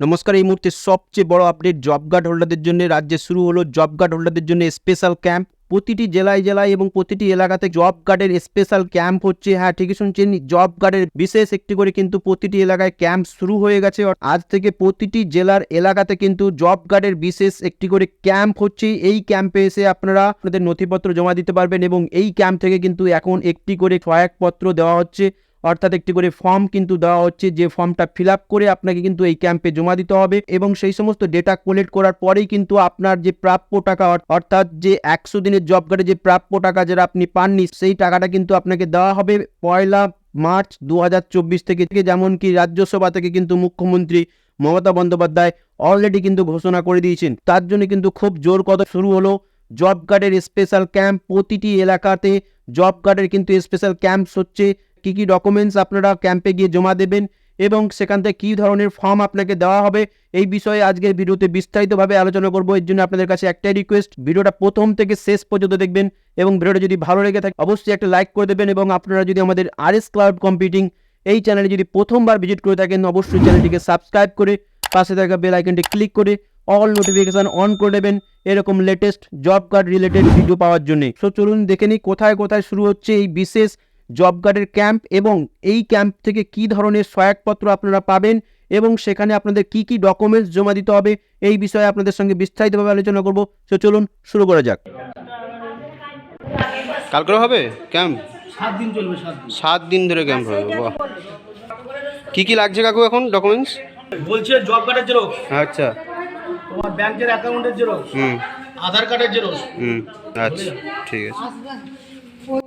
নমস্কার, এই মুহূর্তে সবচেয়ে বড় আপডেট জব কার্ড হোল্ডারদের জন্য রাজ্যে শুরু হলো জব কার্ড হোল্ডারদের জন্য স্পেশাল ক্যাম্প প্রতিটি জেলায় জেলায় এবং প্রতিটি এলাকাতে জব কার্ডের স্পেশাল ক্যাম্প হচ্ছে। হ্যাঁ ঠিকই শুনছেন জব কার্ডের বিশেষ একটি করে কিন্তু প্রতিটি এলাকায় ক্যাম্প শুরু হয়ে গেছে। আজ থেকে প্রতিটি জেলার এলাকাতে কিন্তু জব কার্ডের বিশেষ একটি করে ক্যাম্প হচ্ছে। এই ক্যাম্পে এসে আপনারা আপনাদের নথিপত্র জমা দিতে পারবেন এবং এই ক্যাম্প থেকে কিন্তু এখন একটি করে সহায়কপত্র দেওয়া হচ্ছে। অর্থাৎ একটি করে ফর্ম কিন্তু দেওয়া হচ্ছে, যে ফর্মটা ফিল করে আপনাকে কিন্তু এই ক্যাম্পে জমা দিতে হবে এবং সেই সমস্ত ডেটা কালেক্ট করার পরেই কিন্তু আপনার যে প্রাপ্য টাকা অর্থাৎ যে একশো দিনের জব কার্ডে যে প্রাপ্য টাকা যেটা আপনি পাননি, সেই টাকাটা কিন্তু আপনাকে দেওয়া হবে পয়লা মার্চ দু হাজার চব্বিশ থেকে যেমন কি রাজ্যসভা থেকে কিন্তু মুখ্যমন্ত্রী মমতা বন্দ্যোপাধ্যায় অলরেডি কিন্তু ঘোষণা করে দিয়েছেন। তার জন্য কিন্তু খুব জোর কথা শুরু হলো। জব কার্ডের স্পেশাল ক্যাম্প প্রতিটি এলাকাতে জব কার্ডের কিন্তু স্পেশাল ক্যাম্পস হচ্ছে। কি কি ডকুমেন্টস আপনারা ক্যাম্পে গিয়ে জমা দেবেন এবং সেখান থেকে কী ধরনের ফর্ম আপনাকে দেওয়া হবে, এই বিষয়ে আজকের ভিডিওতে বিস্তারিতভাবে আলোচনা করব। এর জন্য আপনাদের কাছে একটাই রিকোয়েস্ট ভিডিওটা প্রথম থেকে শেষ পর্যন্ত দেখবেন এবং ভিডিওটা যদি ভালো লেগে থাকে, অবশ্যই একটা লাইক করে দেবেন এবং আপনারা যদি আমাদের আর এস ক্লাউড কম্পিউটিং এই চ্যানেলে যদি প্রথমবার ভিজিট করে থাকেন, অবশ্যই চ্যানেলটিকে সাবস্ক্রাইব করে পাশে থাকা বেল আইকনটি ক্লিক করে অল নোটিফিকেশন অন করে দেবেন এরকম latest job card related video পাওয়ার জন্য। সো চলুন দেখে নিই কোথায় কোথায় শুরু হচ্ছে এই বিশেষ জব কার্ডের ক্যাম্প এবং এই ক্যাম্প থেকে কি ধরনের সহায়কপত্র আপনারা পাবেন এবং সেখানে আপনাদের কি কি ডকুমেন্টস জমা দিতে হবে এই বিষয়ে আপনাদের সঙ্গে বিস্তারিতভাবে আলোচনা করব। সো চলুন শুরু করা যাক। কালকে হবে ক্যাম্প? সাত দিন চলবে সাত দিন। সাত দিন ধরে ক্যাম্প হবে বাহ। কি কি লাগছে কাকু এখন ডকুমেন্টস? বলছে জব কার্ডের জেরক্স। আচ্ছা। তোমার ব্যাংকের অ্যাকাউন্টের জেরক্স। হুম। আধার কার্ডের জেরক্স। হুম। আচ্ছা ঠিক আছে।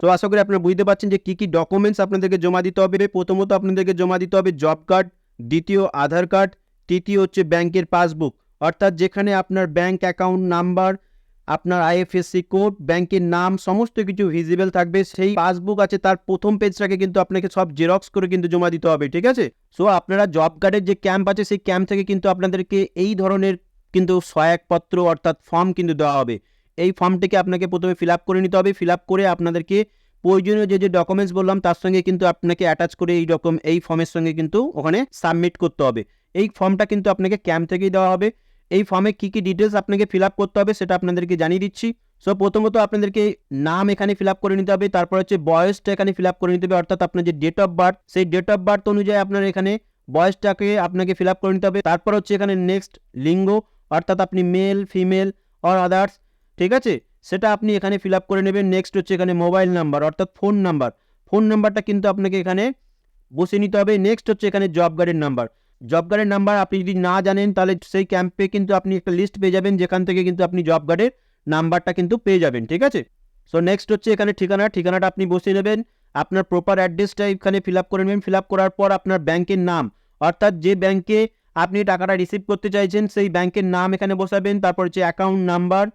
তো আশা করি আপনারা বুঝতে পারছেন যে কী কী ডকুমেন্টস আপনাদেরকে জমা দিতে হবে। প্রথমত আপনাদেরকে জমা দিতে হবে জব কার্ড দ্বিতীয় আধার কার্ড তৃতীয় হচ্ছে ব্যাংকের পাসবুক অর্থাৎ যেখানে আপনার ব্যাংক অ্যাকাউন্ট নাম্বার আপনার আইএফএসসি কোড ব্যাংকের নাম, সমস্ত কিছু ভিজিবল থাকবে। সেই পাসবুক আছে, তার প্রথম পেজটাকে কিন্তু আপনাকে সব জেরক্স করে কিন্তু জমা দিতে হবে, ঠিক আছে? সো আপনারা জব কার্ডের যে ক্যাম্প আছে, সেই ক্যাম্প থেকে কিন্তু আপনাদেরকে এই ধরনের কিন্তু সহায়কপত্র অর্থাৎ ফর্ম কিন্তু দেওয়া হবে। এই ফর্মটিকে আপনাকে প্রথমে ফিল করে নিতে হবে। ফিল করে আপনাদেরকে প্রয়োজনীয় যে যে ডকুমেন্টস বললাম, তার সঙ্গে কিন্তু আপনাকে অ্যাটাচ করে এই রকম এই ফর্মের সঙ্গে কিন্তু ওখানে সাবমিট করতে হবে। এই ফর্মটা কিন্তু আপনাকে ক্যাম্প থেকেই দেওয়া হবে। এই ফর্মে কী কী ডিটেলস আপনাকে ফিল করতে হবে সেটা আপনাদেরকে জানিয়ে দিচ্ছি। সো প্রথমত আপনাদেরকে নাম এখানে ফিল করে নিতে হবে, তারপর হচ্ছে বয়সটা এখানে ফিল করে নিতে হবে, অর্থাৎ আপনার যে ডেট অফ বার্থ সেই ডেট অফ বার্থ অনুযায়ী আপনার এখানে বয়সটাকে আপনাকে ফিল করে নিতে হবে। তারপর হচ্ছে এখানে নেক্সট লিঙ্গ অর্থাৎ আপনি মেল ফিমেল অর আদার্স ঠিক আছে? সেটা আপনি এখানে ফিল আপ করে নেবেন। নেক্সট হচ্ছে এখানে মোবাইল নাম্বার অর্থাৎ ফোন নাম্বার ফোন নাম্বারটা কিন্তু আপনাকে এখানে বসে নিতে হবে। নেক্সট হচ্ছে এখানে জব কার্ডের নাম্বার জব কার্ডের নাম্বার আপনি যদি না জানেন, তাহলে সেই ক্যাম্পে কিন্তু আপনি একটা লিস্ট পেয়ে যাবেন, যেখান থেকে কিন্তু আপনি জব কার্ডের নাম্বারটা কিন্তু পেয়ে যাবেন, ঠিক আছে? সো নেক্সট হচ্ছে এখানে ঠিকানা। ঠিকানাটা আপনি বসিয়ে নেবেন। আপনার প্রপার অ্যাড্রেসটা এখানে ফিল আপ করে নেবেন। ফিল আপ করার পর আপনার ব্যাংকের নাম। অর্থাৎ যে ব্যাংকে আপনি টাকাটা রিসিভ করতে চাইছেন, সেই ব্যাংকের নাম এখানে বসাবেন। তারপর হচ্ছে অ্যাকাউন্ট নাম্বার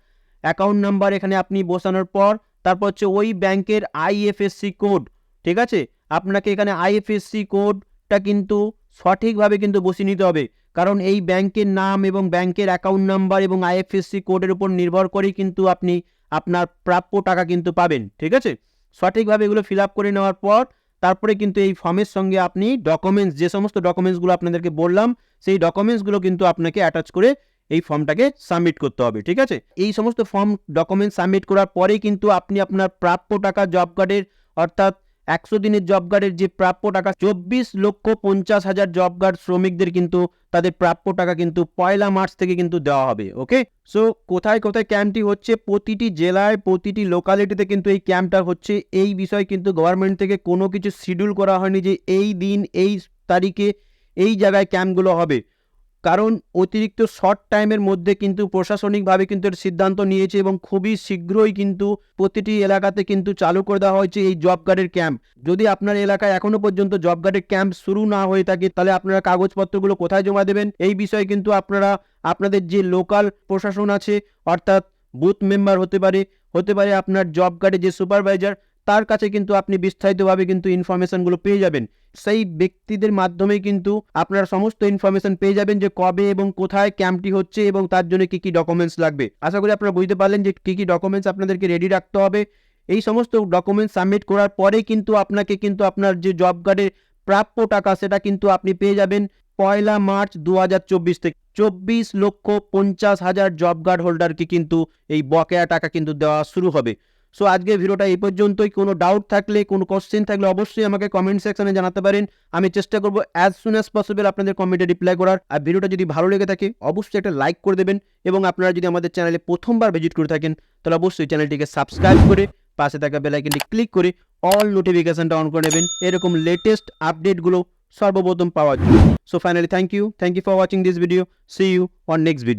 অ্যাকাউন্ট নাম্বার এখানে আপনি বসানোর পর, তারপর হচ্ছে ওই ব্যাংকের আইএফএসসি কোড ঠিক আছে? আপনাকে এখানে আইএফএসসি কোডটা কিন্তু সঠিকভাবে কিন্তু বসিয়ে নিতে হবে। কারণ এই ব্যাংকের নাম এবং ব্যাংকের অ্যাকাউন্ট নাম্বার এবং আইএফএসসি কোডের উপর নির্ভর করেই কিন্তু আপনি আপনার প্রাপ্য টাকা কিন্তু পাবেন, ঠিক আছে? সঠিকভাবে এগুলো ফিল আপ করে নেওয়ার পর, তারপরে কিন্তু এই ফর্মের সঙ্গে আপনি ডকুমেন্টস যে সমস্ত ডকুমেন্টসগুলো আপনাদেরকে বললাম, সেই ডকুমেন্টসগুলো কিন্তু আপনাকে অ্যাটাচ করে এই ফর্মটাকে সাবমিট করতে হবে, ঠিক আছে? এই সমস্ত ফর্ম ডকুমেন্ট সাবমিট করার পরেই কিন্তু আপনি আপনার প্রাপ্য টাকা জব কার্ডের অর্থাৎ একশো দিনের জব কার্ডের যে প্রাপ্য টাকা, চব্বিশ লক্ষ পঞ্চাশ হাজার জব কার্ড শ্রমিকদের কিন্তু তাদের প্রাপ্য টাকা কিন্তু পয়লা মার্চ থেকে কিন্তু দেওয়া হবে ওকে সো কোথায় কোথায় ক্যাম্পটি হচ্ছে, প্রতিটি জেলায়, প্রতিটি লোকালিটিতে কিন্তু এই ক্যাম্পটা হচ্ছে। এই বিষয়ে কিন্তু গভর্নমেন্ট থেকে কোনো কিছু শিডিউল করা হয়নি যে এই দিন, এই তারিখে এই জায়গায় ক্যাম্পগুলো হবে। কারণ অতিরিক্ত শর্ট টাইমের মধ্যে কিন্তু প্রশাসনিকভাবে কিন্তু এর সিদ্ধান্ত নিয়েছে এবং খুবই শীঘ্রই কিন্তু প্রতিটি এলাকাতে কিন্তু চালু করে দেওয়া হয়েছে এই জব কার্ডের ক্যাম্প যদি আপনার এলাকায় এখনও পর্যন্ত জব কার্ডের ক্যাম্প শুরু না হয়ে থাকে, তাহলে আপনারা কাগজপত্রগুলো কোথায় জমা দেবেন? এই বিষয়ে কিন্তু আপনারা, আপনাদের যে লোকাল প্রশাসন আছে, অর্থাৎ বুথ মেম্বার হতে পারে হতে পারে আপনার জব কার্ডে যে সুপারভাইজার তার কাছে কিন্তু আপনি বিস্তারিতভাবে কিন্তু ইনফরমেশনগুলো পেয়ে যাবেন। সেই ব্যক্তিদের মাধ্যমেই কিন্তু আপনারা সমস্ত ইনফরমেশন পেয়ে যাবেন যে কবে এবং কোথায় ক্যাম্পটি হচ্ছে এবং তার জন্য কি কি ডকুমেন্টস লাগবে। আশা করি আপনারা বুঝতে পারলেন যে কি কি ডকুমেন্টস আপনাদেরকে রেডি রাখতে হবে। এই সমস্ত ডকুমেন্টস সাবমিট করার পরে কিন্তু আপনাকে কিন্তু আপনার যে জব কার্ডের প্রাপ্য টাকা, সেটা কিন্তু আপনি পেয়ে যাবেন পয়লা মার্চ দু হাজার চব্বিশ থেকে। চব্বিশ লক্ষ পঞ্চাশ হাজার জব কার্ড হোল্ডারকে কিন্তু এই বকেয়া টাকা কিন্তু দেওয়া শুরু হবে। সো আজকে ভিডিওটা এই পর্যন্তই। কোনো ডাউট থাকলে, কোনো কোশ্চেন থাকলে অবশ্যই আমাকে কমেন্ট সেকশনে জানাতে পারেন। আমি চেষ্টা করব অ্যাজ সুন অ্যাজ পসিবল আপনাদের কমেন্টে রিপ্লাই করার। আর ভিডিওটা যদি ভালো লেগে থাকে, অবশ্যই একটা লাইক করে দেবেন। এবং আপনারা যদি আমাদের চ্যানেলে প্রথমবার ভিজিট করে থাকেন, তাহলে অবশ্যই চ্যানেলটিকে সাবস্ক্রাইব করে, পাশে থাকা বেলাইকনটি ক্লিক করে অল নোটিফিকেশনটা অন করে নেবেন। এরকম লেটেস্ট আপডেটগুলো সর্বপ্রথম পাওয়ার জন্য। So finally thank you thank you for watching this video see you on next video